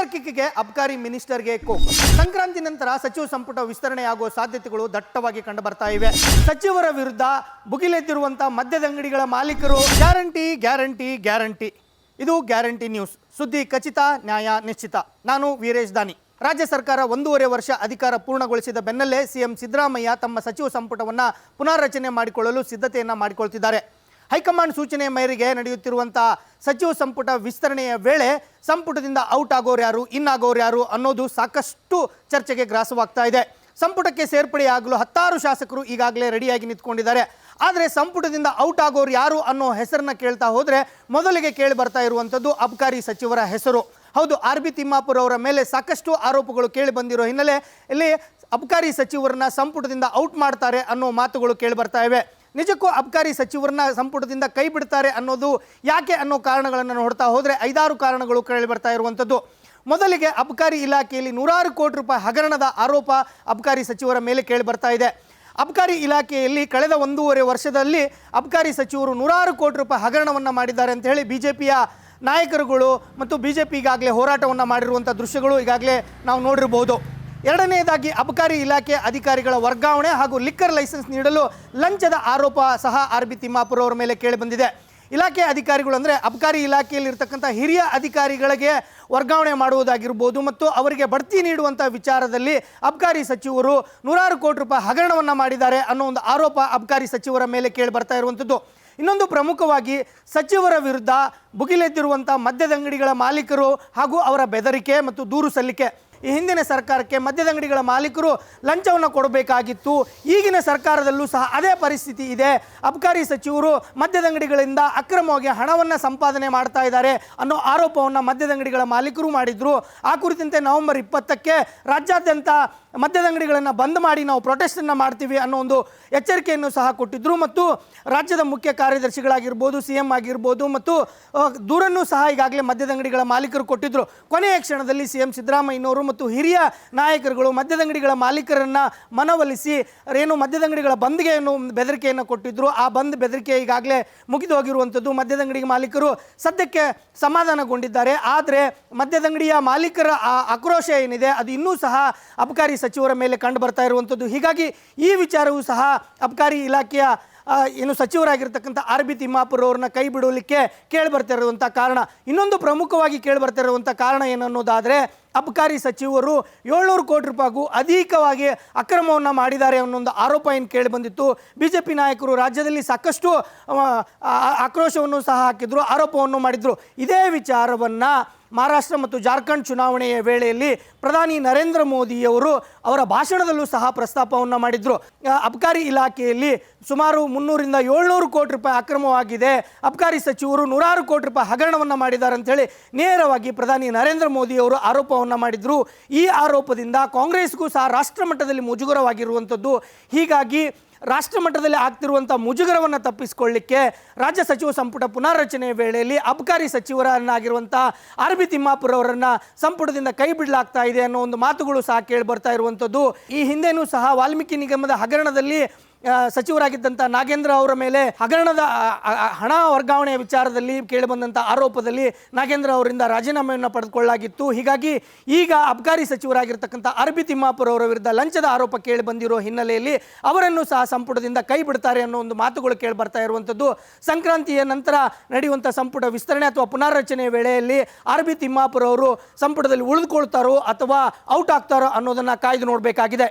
Speaker ಕಿಕ್ಕಿಗೆ ಅಬ್ಕಾರಿ ಮಿನಿಸ್ಟರ್ಗೆ ಕೋ ಸಂಕ್ರಾಂತಿ ನಂತರ ಸಚಿವ ಸಂಪುಟ ವಿಸ್ತರಣೆಯಾಗುವ ಸಾಧ್ಯತೆಗಳು ದಟ್ಟವಾಗಿ ಕಂಡು ಬರ್ತಾ ಇವೆ. ಸಚಿವರ ವಿರುದ್ಧ ಭುಗಿಲೆದ್ದಿರುವಂತಹ ಮದ್ಯದಂಗಡಿಗಳ ಮಾಲೀಕರು ಗ್ಯಾರಂಟಿ ಗ್ಯಾರಂಟಿ ಗ್ಯಾರಂಟಿ. ಇದು ಗ್ಯಾರಂಟಿ ನ್ಯೂಸ್. ಸುದ್ದಿ ಖಚಿತ, ನ್ಯಾಯ ನಿಶ್ಚಿತ. ನಾನು ವೀರೇಶ್ ದಾನಿ. ರಾಜ್ಯ ಸರ್ಕಾರ ಒಂದೂವರೆ ವರ್ಷ ಅಧಿಕಾರ ಪೂರ್ಣಗೊಳಿಸಿದ ಬೆನ್ನಲ್ಲೇ ಸಿಎಂ ಸಿದ್ದರಾಮಯ್ಯ ತಮ್ಮ ಸಚಿವ ಸಂಪುಟವನ್ನು ಪುನಾರಚನೆ ಮಾಡಿಕೊಳ್ಳಲು ಸಿದ್ಧತೆಯನ್ನು ಮಾಡಿಕೊಳ್ತಿದ್ದಾರೆ. ಹೈಕಮಾಂಡ್ ಸೂಚನೆ ಮೇರೆಗೆ ನಡೆಯುತ್ತಿರುವಂಥ ಸಚಿವ ಸಂಪುಟ ವಿಸ್ತರಣೆಯ ವೇಳೆ ಸಂಪುಟದಿಂದ ಔಟ್ ಆಗೋರು ಯಾರು, ಇನ್ ಆಗೋರು ಯಾರು ಅನ್ನೋದು ಸಾಕಷ್ಟು ಚರ್ಚೆಗೆ ಗ್ರಾಸವಾಗ್ತಾ ಇದೆ. ಸಂಪುಟಕ್ಕೆ ಸೇರ್ಪಡೆಯಾಗಲು ಹತ್ತಾರು ಶಾಸಕರು ಈಗಾಗಲೇ ರೆಡಿಯಾಗಿ ನಿಂತ್ಕೊಂಡಿದ್ದಾರೆ. ಆದರೆ ಸಂಪುಟದಿಂದ ಔಟ್ ಆಗೋರು ಯಾರು ಅನ್ನೋ ಹೆಸರನ್ನ ಕೇಳ್ತಾ ಹೋದರೆ ಮೊದಲಿಗೆ ಕೇಳಿ ಬರ್ತಾ ಇರುವಂಥದ್ದು ಅಬ್ಕಾರಿ ಸಚಿವರ ಹೆಸರು. ಹೌದು, ಆರ್ ಬಿ ತಿಮ್ಮಾಪುರ ಅವರ ಮೇಲೆ ಸಾಕಷ್ಟು ಆರೋಪಗಳು ಕೇಳಿ ಬಂದಿರೋ ಹಿನ್ನೆಲೆ ಇಲ್ಲಿ ಅಬ್ಕಾರಿ ಸಚಿವರನ್ನ ಸಂಪುಟದಿಂದ ಔಟ್ ಮಾಡ್ತಾರೆ ಅನ್ನೋ ಮಾತುಗಳು ಕೇಳಿ ಬರ್ತಾ ಇವೆ. ನಿಜಕ್ಕೂ ಅಬ್ಕಾರಿ ಸಚಿವರನ್ನ ಸಂಪುಟದಿಂದ ಕೈ ಬಿಡ್ತಾರೆ ಅನ್ನೋದು ಯಾಕೆ ಅನ್ನೋ ಕಾರಣಗಳನ್ನು ನೋಡ್ತಾ ಹೋದರೆ ಐದಾರು ಕಾರಣಗಳು ಕೇಳಿ ಬರ್ತಾ ಇರುವಂಥದ್ದು ಮೊದಲಿಗೆ ಅಬ್ಕಾರಿ ಇಲಾಖೆಯಲ್ಲಿ ನೂರಾರು ಕೋಟಿ ರೂಪಾಯಿ ಹಗರಣದ ಆರೋಪ ಅಬ್ಕಾರಿ ಸಚಿವರ ಮೇಲೆ ಕೇಳಿ ಬರ್ತಾ ಇದೆ. ಅಬ್ಕಾರಿ ಇಲಾಖೆಯಲ್ಲಿ ಕಳೆದ ಒಂದೂವರೆ ವರ್ಷದಲ್ಲಿ ಅಬ್ಕಾರಿ ಸಚಿವರು ನೂರಾರು ಕೋಟಿ ರೂಪಾಯಿ ಹಗರಣವನ್ನು ಮಾಡಿದ್ದಾರೆ ಅಂತ ಹೇಳಿ ಬಿ ಜೆ ನಾಯಕರುಗಳು ಮತ್ತು ಬಿ ಜೆ ಈಗಾಗಲೇ ಹೋರಾಟವನ್ನು ಮಾಡಿರುವಂಥ ದೃಶ್ಯಗಳು ಈಗಾಗಲೇ ನಾವು ನೋಡಿರ್ಬೋದು ಎರಡನೆಯದಾಗಿ ಅಬಕಾರಿ ಇಲಾಖೆ ಅಧಿಕಾರಿಗಳ ವರ್ಗಾವಣೆ ಹಾಗೂ ಲಿಕ್ಕರ್ ಲೈಸೆನ್ಸ್ ನೀಡಲು ಲಂಚದ ಆರೋಪ ಸಹ ಆರ್ ಬಿ ತಿಮ್ಮಾಪುರ ಅವರ ಮೇಲೆ ಕೇಳಿಬಂದಿದೆ ಇಲಾಖೆ ಅಧಿಕಾರಿಗಳು ಅಂದರೆ ಅಬಕಾರಿ ಇಲಾಖೆಯಲ್ಲಿರ್ತಕ್ಕಂಥ ಹಿರಿಯ ಅಧಿಕಾರಿಗಳಿಗೆ ವರ್ಗಾವಣೆ ಮಾಡುವುದಾಗಿರ್ಬೋದು ಮತ್ತು ಅವರಿಗೆ ಬಡ್ತಿ ನೀಡುವಂಥ ವಿಚಾರದಲ್ಲಿ ಅಬಕಾರಿ ಸಚಿವರು ನೂರಾರು ಕೋಟಿ ರೂಪಾಯಿ ಹಗರಣವನ್ನು ಮಾಡಿದ್ದಾರೆ ಅನ್ನೋ ಒಂದು ಆರೋಪ ಅಬಕಾರಿ ಸಚಿವರ ಮೇಲೆ ಕೇಳಿ ಬರ್ತಾ ಇರುವಂಥದ್ದು. ಇನ್ನೊಂದು ಪ್ರಮುಖವಾಗಿ ಸಚಿವರ ವಿರುದ್ಧ ಭುಗಿಲೆದ್ದಿರುವಂಥ ಮದ್ಯದಂಗಡಿಗಳ ಮಾಲೀಕರು ಹಾಗೂ ಅವರ ಬೆದರಿಕೆ ಮತ್ತು ದೂರು ಸಲ್ಲಿಕೆ. ಈ ಹಿಂದಿನ ಸರ್ಕಾರಕ್ಕೆ ಮದ್ಯದಂಗಡಿಗಳ ಮಾಲೀಕರು ಲಂಚವನ್ನು ಕೊಡಬೇಕಾಗಿತ್ತು. ಈಗಿನ ಸರ್ಕಾರದಲ್ಲೂ ಸಹ ಅದೇ ಪರಿಸ್ಥಿತಿ ಇದೆ. ಅಬಕಾರಿ ಸಚಿವರು ಮದ್ಯದಂಗಡಿಗಳಿಂದ ಅಕ್ರಮವಾಗಿ ಹಣವನ್ನು ಸಂಪಾದನೆ ಮಾಡ್ತಾ ಇದ್ದಾರೆ ಅನ್ನೋ ಆರೋಪವನ್ನು ಮದ್ಯದಂಗಡಿಗಳ ಮಾಲೀಕರು ಮಾಡಿದ್ರು. ಆ ಕುರಿತಂತೆ ನವೆಂಬರ್ ಇಪ್ಪತ್ತಕ್ಕೆ ರಾಜ್ಯಾದ್ಯಂತ ಮದ್ಯದಂಗಡಿಗಳನ್ನು ಬಂದ್ ಮಾಡಿ ನಾವು ಪ್ರೊಟೆಸ್ಟನ್ನು ಮಾಡ್ತೀವಿ ಅನ್ನೋ ಒಂದು ಎಚ್ಚರಿಕೆಯನ್ನು ಸಹ ಕೊಟ್ಟಿದ್ದರು ಮತ್ತು ರಾಜ್ಯದ ಮುಖ್ಯ ಕಾರ್ಯದರ್ಶಿಗಳಾಗಿರ್ಬೋದು ಸಿ ಎಂ ಆಗಿರ್ಬೋದು ಮತ್ತು ದೂರನ್ನು ಸಹ ಈಗಾಗಲೇ ಮದ್ಯದಂಗಡಿಗಳ ಮಾಲೀಕರು ಕೊಟ್ಟಿದ್ದರು ಕೊನೆಯ ಕ್ಷಣದಲ್ಲಿ ಸಿ ಎಂ ಸಿದ್ದರಾಮಯ್ಯನವರು ಮತ್ತು ಹಿರಿಯ ನಾಯಕರುಗಳು ಮದ್ಯದಂಗಡಿಗಳ ಮಾಲೀಕರನ್ನು ಮನವೊಲಿಸಿ ಏನು ಮದ್ಯದಂಗಡಿಗಳ ಬಂದ್ಗೆ ಏನು ಬೆದರಿಕೆಯನ್ನು ಕೊಟ್ಟಿದ್ದರು ಆ ಬಂದ್ ಬೆದರಿಕೆ ಈಗಾಗಲೇ ಮುಗಿದು ಹೋಗಿರುವಂಥದ್ದು ಮದ್ಯದಂಗಡಿ ಮಾಲೀಕರು ಸದ್ಯಕ್ಕೆ ಸಮಾಧಾನಗೊಂಡಿದ್ದಾರೆ. ಆದರೆ ಮದ್ಯದಂಗಡಿಯ ಮಾಲೀಕರ ಆ ಆಕ್ರೋಶ ಏನಿದೆ, ಅದು ಇನ್ನೂ ಸಹ ಅಬಕಾರಿ ಸಚಿವರ ಮೇಲೆ ಕಂಡು ಬರ್ತಾ ಇರುವಂಥದ್ದು. ಹೀಗಾಗಿ ಈ ವಿಚಾರವೂ ಸಹ ಅಬಕಾರಿ ಇಲಾಖೆಯ ಏನು ಸಚಿವರಾಗಿರ್ತಕ್ಕಂಥ ಆರ್ ಬಿ ತಿಮ್ಮಾಪುರ ಅವ್ರನ್ನ ಕೈ ಬಿಡಲಿಕ್ಕೆ ಕೇಳಿ ಬರ್ತಾ ಇರುವಂಥ ಕಾರಣ. ಇನ್ನೊಂದು ಪ್ರಮುಖವಾಗಿ ಕೇಳಿ ಬರ್ತಾ ಇರುವಂಥ ಕಾರಣ ಏನನ್ನೋದಾದರೆ, ಅಬಕಾರಿ ಸಚಿವರು ಏಳ್ನೂರು ಕೋಟಿ ರೂಪಾಯಿಗೂ ಅಧಿಕವಾಗಿ ಅಕ್ರಮವನ್ನು ಮಾಡಿದ್ದಾರೆ ಅನ್ನೋ ಒಂದು ಆರೋಪ ಏನು ಕೇಳಿ ಬಂದಿತ್ತು. ಬಿ ಜೆ ಪಿ ನಾಯಕರು ರಾಜ್ಯದಲ್ಲಿ ಸಾಕಷ್ಟು ಆಕ್ರೋಶವನ್ನು ಸಹ ಹಾಕಿದ್ರು, ಆರೋಪವನ್ನು ಮಾಡಿದರು. ಇದೇ ವಿಚಾರವನ್ನು ಮಹಾರಾಷ್ಟ್ರ ಮತ್ತು ಜಾರ್ಖಂಡ್ ಚುನಾವಣೆಯ ವೇಳೆಯಲ್ಲಿ ಪ್ರಧಾನಿ ನರೇಂದ್ರ ಮೋದಿಯವರು ಅವರ ಭಾಷಣದಲ್ಲೂ ಸಹ ಪ್ರಸ್ತಾಪವನ್ನು ಮಾಡಿದ್ರು. ಅಬ್ಕಾರಿ ಇಲಾಖೆಯಲ್ಲಿ ಸುಮಾರು ಮುನ್ನೂರಿಂದ ಏಳ್ನೂರು ಕೋಟಿ ರೂಪಾಯಿ ಅಕ್ರಮವಾಗಿದೆ. ಅಬ್ಕಾರಿ ಸಚಿವರು ನೂರಾರು ಕೋಟಿ ರೂಪಾಯಿ ಹಗರಣವನ್ನು ಮಾಡಿದ್ದಾರೆ ಅಂತೇಳಿ ನೇರವಾಗಿ ಪ್ರಧಾನಿ ನರೇಂದ್ರ ಮೋದಿಯವರು ಆರೋಪವನ್ನು ಮಾಡಿದ್ರು. ಈ ಆರೋಪದಿಂದ ಕಾಂಗ್ರೆಸ್ಗೂ ಸಹ ರಾಷ್ಟ್ರಮಟ್ಟದಲ್ಲಿ ಮುಜುಗರವಾಗಿರುವಂಥದ್ದು ಹೀಗಾಗಿ ರಾಷ್ಟ್ರ ಮಟ್ಟದಲ್ಲಿ ಆಗ್ತಿರುವಂಥ ಮುಜುಗರವನ್ನು ತಪ್ಪಿಸಿಕೊಳ್ಳಿಕ್ಕೆ ರಾಜ್ಯ ಸಚಿವ ಸಂಪುಟ ಪುನಾರಚನೆಯ ವೇಳೆಯಲ್ಲಿ ಅಬಕಾರಿ ಸಚಿವರನ್ನಾಗಿರುವಂಥ ಆರ್ ಬಿ ತಿಮ್ಮಾಪುರ ಅವರನ್ನ ಸಂಪುಟದಿಂದ ಕೈ ಬಿಡಲಾಗ್ತಾ ಇದೆ ಅನ್ನೋ ಒಂದು ಮಾತುಗಳು ಸಹ ಕೇಳಿ ಬರ್ತಾ ಇರುವಂಥದ್ದು ಈ ಹಿಂದೆನೂ ಸಹ ವಾಲ್ಮೀಕಿ ನಿಗಮದ ಹಗರಣದಲ್ಲಿ ಸಚಿವರಾಗಿದ್ದಂಥ ನಾಗೇಂದ್ರ ಅವರ ಮೇಲೆ ಹಗರಣದ ಹಣ ವರ್ಗಾವಣೆಯ ವಿಚಾರದಲ್ಲಿ ಕೇಳಿಬಂದಂಥ ಆರೋಪದಲ್ಲಿ ನಾಗೇಂದ್ರ ಅವರಿಂದ ರಾಜೀನಾಮೆಯನ್ನು ಪಡೆದುಕೊಳ್ಳಲಾಗಿತ್ತು. ಹೀಗಾಗಿ ಈಗ ಅಬ್ಕಾರಿ ಸಚಿವರಾಗಿರ್ತಕ್ಕಂಥ ಅರ್ಬಿ ತಿಮ್ಮಾಪುರ ಅವರ ವಿರುದ್ಧ ಲಂಚದ ಆರೋಪ ಕೇಳಿ ಬಂದಿರೋ ಹಿನ್ನೆಲೆಯಲ್ಲಿ ಅವರನ್ನು ಸಹ ಸಂಪುಟದಿಂದ ಕೈ ಬಿಡ್ತಾರೆ ಅನ್ನೋ ಒಂದು ಮಾತುಗಳು ಕೇಳಿ ಬರ್ತಾ ಇರುವಂಥದ್ದು. ಸಂಕ್ರಾಂತಿಯ ನಂತರ ನಡೆಯುವಂಥ ಸಂಪುಟ ವಿಸ್ತರಣೆ ಅಥವಾ ಪುನಾರಚನೆಯ ವೇಳೆಯಲ್ಲಿ ಆರ್ ಬಿ ತಿಮ್ಮಾಪುರ ಅವರು ಸಂಪುಟದಲ್ಲಿ ಉಳಿದುಕೊಳ್ತಾರೋ ಅಥವಾ ಔಟ್ ಆಗ್ತಾರೋ ಅನ್ನೋದನ್ನು ಕಾಯ್ದು ನೋಡಬೇಕಾಗಿದೆ.